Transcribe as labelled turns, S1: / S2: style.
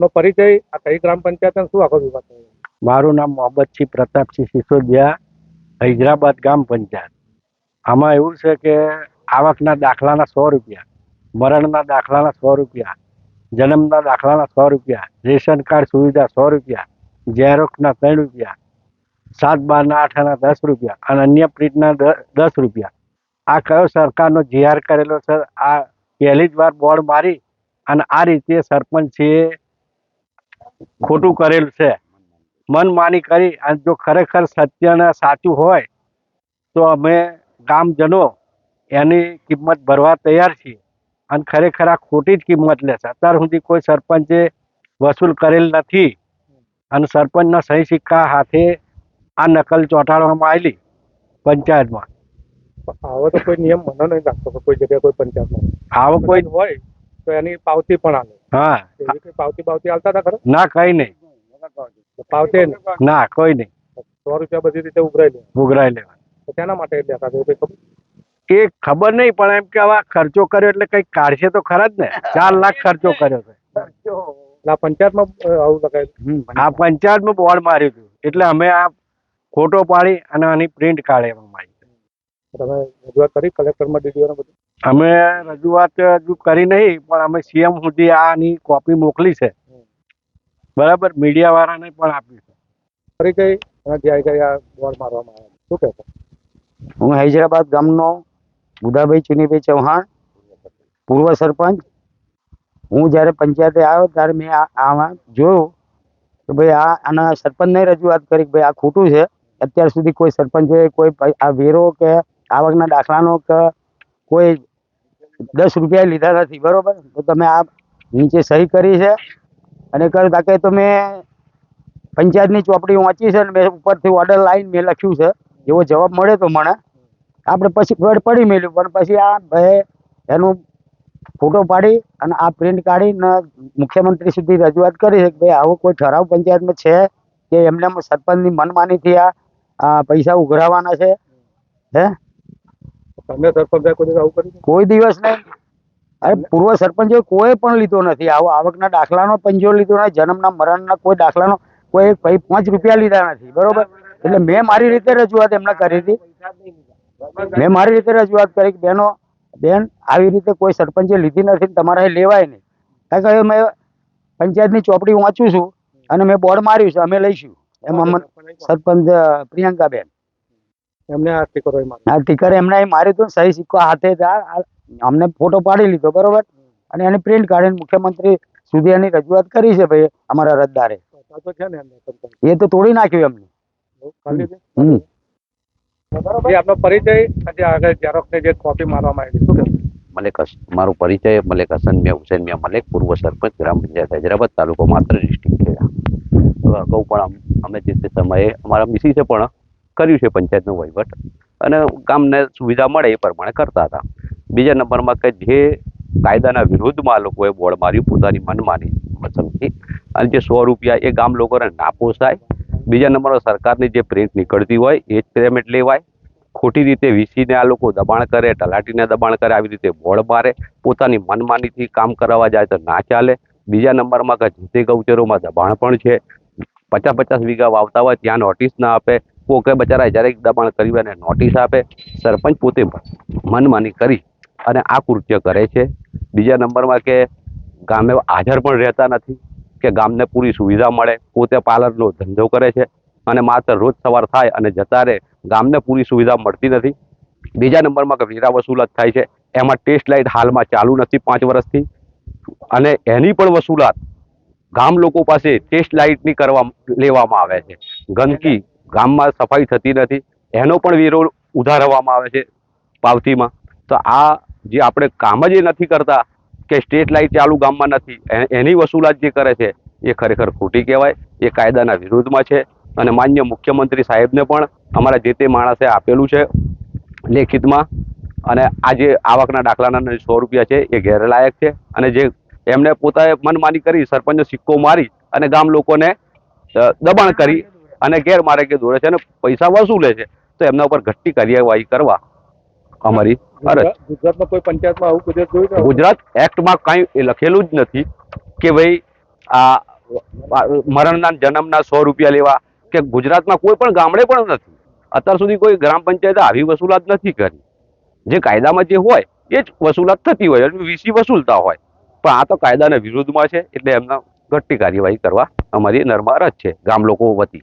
S1: નો પરિચય, આ કઈ ગ્રામ પંચાયત શું આખો વિભાગ
S2: મારું નામ મોહમ્મદસિંહ પ્રતાપસિંહ સિસોદિયા, હૈદરાબાદ ગામ પંચાયત. આમાં એવું છે કે આવકના દાખલાના સો રૂપિયા, મરણના દાખલાના સો રૂપિયા, જન્મના દાખલાના સો રૂપિયા, રેશન કાર્ડ સુવિધા સો રૂપિયા ઝેરોક્ષના ત્રણ રૂપિયા, સાત બારના આઠના દસ રૂપિયા અને અન્ય પ્રિન્ટના દસ રૂપિયા. આ કયો સરકારનો જીઆર કરેલો છે? આ પહેલી જ વાર બોર્ડ મારી અને આ રીતે સરપંચીએ ખોટું કરેલું છે. મનમાની કરી અને જો ખરેખર સત્યને સાચું હોય તો અમે ગામજનો એની કિંમત ભરવા તૈયાર છીએ અને ખરેખર આ ખોટી જ કિંમત લેશે અત્યાર સુધી કોઈ સરપંચે વસૂલ કરેલ નથી અને સરપંચના સહી સિક્કા હાથે આ નકલ ચોંટાડવામાં આવેલી પંચાયતમાં.
S1: આવો તો કોઈ નિયમ મને નહીં લાગતો કોઈ જગ્યાએ કોઈ પંચાયતમાં.
S2: આવો કોઈ
S1: કોઈ હોય તો એની પાવતી પણ આવે
S2: હા.
S1: પાવતી પાવતી આલતા હતા ખરા?
S2: ના કઈ નહીં.
S1: પાવતી
S2: ના કોઈ નહીં.
S1: સો રૂપિયા બધી રીતે ઉઘરાઈ લે
S2: ઉઘરાઈ લેવા.
S1: તેના માટે ખબર?
S2: એ ખબર નહીં પણ એમ કે આવા ખર્ચો કર્યો એટલે કંઈક કાઢશે તો ખરા જ ને. ચાર લાખ ખર્ચો કર્યો છે.
S1: આ પંચાયતમાં આવું લગાયેલું
S2: આ પંચાયતમાં બોર્ડ માર્યું હતું. એટલે અમે આ ફોટો પાડી અને આની પ્રિન્ટ કાઢવામાં આવી
S1: તમે રજૂઆત કરી કલેક્ટરમાં ડીડીઓને બધું?
S2: અમે રજૂઆત હજુ કરી નહીં પણ અમે સીએમ સુધી આની કોપી મોકલી છે. બરાબર? મીડિયા વાળાને પણ આપી છે.
S1: ફરી કઈ? બોર્ડ મારવામાં આવે. શું કહેશો
S3: હું હૈદરાબાદ ગામનો બુધાભાઈ ચુનીભાઈ ચૌહાણ પૂર્વ સરપંચ. હું જ્યારે પંચાયતે આવ્યો ત્યારે મેં આ આમાં જોયું કે ભાઈ આ આના સરપંચને રજૂઆત કરી કે ભાઈ આ ખોટું છે. અત્યાર સુધી કોઈ સરપંચોએ કોઈ આ વેરો કે આવકના દાખલાનો કે કોઈ દસ રૂપિયા લીધા નથી, બરોબર? તો તમે આ નીચે સહી કરી છે. અને કર્યું તાકે તો મેં પંચાયતની ચોપડી વાંચી છે અને મેં ઉપરથી ઓર્ડર લાવીને મેં લખ્યું છે. એવો જવાબ મળે તો મને આપણે પછી ગડ પડી મેલ્યું, પણ પછી આ ભાઈ એનું ફોટો પાડી અને આ પ્રિન્ટ કાઢીને મુખ્યમંત્રી સુધી રજૂઆત કરી છે કે ભાઈ આવો કોઈ ઠરાવ પંચાયતમાં છે કે એમને સરપંચની મનમાનીથી આ પૈસા ઉઘરાવાના છે? હે?
S1: તમે સરપંચ કોઈ દિવસ આવું કર્યું
S3: કોઈ દિવસ નહીં. અરે પૂર્વ સરપંચે કોઈ પણ લીધો નથી. આવો આવકના દાખલાનો પંજો લીધો નથી જન્મના મરણના કોઈ દાખલાનો કોઈ ભાઈ પાંચ રૂપિયા લીધા નથી. બરોબર? એટલે મેં મારી રીતે રજૂઆત એમને કરી હતી. મેં મારી રીતે રજૂઆત કરી કે બેનો બેન આવી રીતે કોઈ સરપંચે લીધી નથી તમારે લેવાય નહીં. કારણ કે મેં પંચાયતની ચોપડી વાંચું છું અને મેં બોર્ડ માર્યું છે અમે લઈશું. એમાં સરપંચ પ્રિયંકાબેન.
S1: એમને આ ટીકર એમાં
S3: આ ટીકર એમને મારી માર્યું હતું સહી સિક્કો હાથે જ આ- આ અમને ફોટો પાડી લીધો બરોબર? અને એની પ્રિન્ટ કાઢીને મુખ્યમંત્રી સુધી એની રજૂઆત કરી છે ભાઈ અમારા
S1: તો પંચાયત
S3: એ તો તોડી નાખ્યું એમને.
S1: આપનો પરિચય આજે આગળ જે કોપી મારવામાં આવી શું કહેશો?
S4: મલેક મારો પરિચય મલેક હસન મિયા હુસેન મિયા મલેક પૂર્વ સરપંચ ગ્રામ પંચાયત હૈદરાબાદ તાલુકો માત્ર ડિસ્ટ્રિક્ટ ખેડા. તો અગાઉ પણ અમે જે તે સમયે અમારા મિસી છે પણ કર્યું છે પંચાયતનો વહીવટ. અને ગામને સુવિધા મળે એ પ્રમાણે કરતા હતા. બીજા નંબરમાં કે જે કાયદાના વિરુદ્ધમાં આ લોકોએ બોળ માર્યું, પોતાની મનમાની સમજી અને જે સો રૂપિયા એ ગામ લોકોને ના પોસાય. બીજા નંબરમાં સરકારની જે પ્રિન્ટ નીકળતી હોય, એ જ પેમેન્ટ લેવાય. ખોટી રીતે વીસીને આ લોકો દબાણ કરે, તલાટીને દબાણ કરે, આવી રીતે બોળ મારે, પોતાની મનમાનીથી કામ કરાવવા જાય તો ના ચાલે. બીજા નંબરમાં કે જે તે ગૌચરોમાં દબાણ પણ છે. પચાસ પચાસ વીઘા વાવતા હોય, ત્યાં નોટિસ ના આપે. કોકે બચારા જ્યારે દબાણ કરી અને નોટિસ આપે. સરપંચ પોતે મનમાની કરી અને આ કૃત્ય કરે છે. બીજા નંબરમાં કે ગામે હાજર પણ રહેતા નથી, કે ગામને પૂરી સુવિધા મળે, પોતે પાર્લરનો ધંધો કરે છે અને માત્ર રોજ સવાર થાય અને જતા રહે, ગામને પૂરી સુવિધા મળતી નથી. બીજા નંબરમાં કે વેરા વસૂલાત થાય છે, એમાં ટેસ્ટ લાઇટ હાલમાં ચાલુ નથી પાંચ વર્ષથી. અને એની પણ વસૂલાત ગામ લોકો પાસે ટેસ્ટ લાઇટની કરવા લેવામાં આવે છે. ગંદકી ગામમાં સફાઈ થતી નથી. એનો પણ વિરોધ ઉધારવામાં આવે છે પાવતીમાં. તો આ જે આપણે કામ જ એ નથી કરતા કે સ્ટેટ લાઇટ ચાલુ ગામમાં નથી એની વસૂલાત જે કરે છે, એ ખરેખર ખોટી કહેવાય. એ કાયદાના વિરોધમાં છે અને માન્ય મુખ્યમંત્રી સાહેબને પણ અમારા જે તે માણસે આપેલું છે લેખિતમાં. અને આ જે આવકના દાખલાના સો રૂપિયા છે એ ગેરલાયક છે. અને જે એમને પોતાએ મનમાની કરી સરપંચનો સિક્કો મારી અને ગામ લોકોને દબાણ કરી અને ગેરમાર્ગે દોરે છે અને પૈસા વસૂલે છે તો એમના ઉપર ઘટતી કાર્યવાહી કરવા અમારી અરજ.
S1: ગુજરાતમાં કોઈ પંચાયતમાં આવું દિવસ જોયું
S4: ગુજરાત એક્ટમાં કાંઈ એ લખેલું જ નથી કે ભાઈ આ મરણના જન્મના સો રૂપિયા લેવા કે ગુજરાતમાં કોઈ પણ ગામડે પણ નથી. અત્યાર સુધી કોઈ ગ્રામ પંચાયતે આવી વસૂલાત નથી કરી. જે કાયદામાં જે હોય એ જ વસૂલાત થતી હોય વીસી વસૂલતા હોય. પણ આ તો કાયદાના વિરુદ્ધમાં છે એટલે એમના ઘટતી કાર્યવાહી કરવા અમારી નરમાર જ છે ગામ લોકો વતી.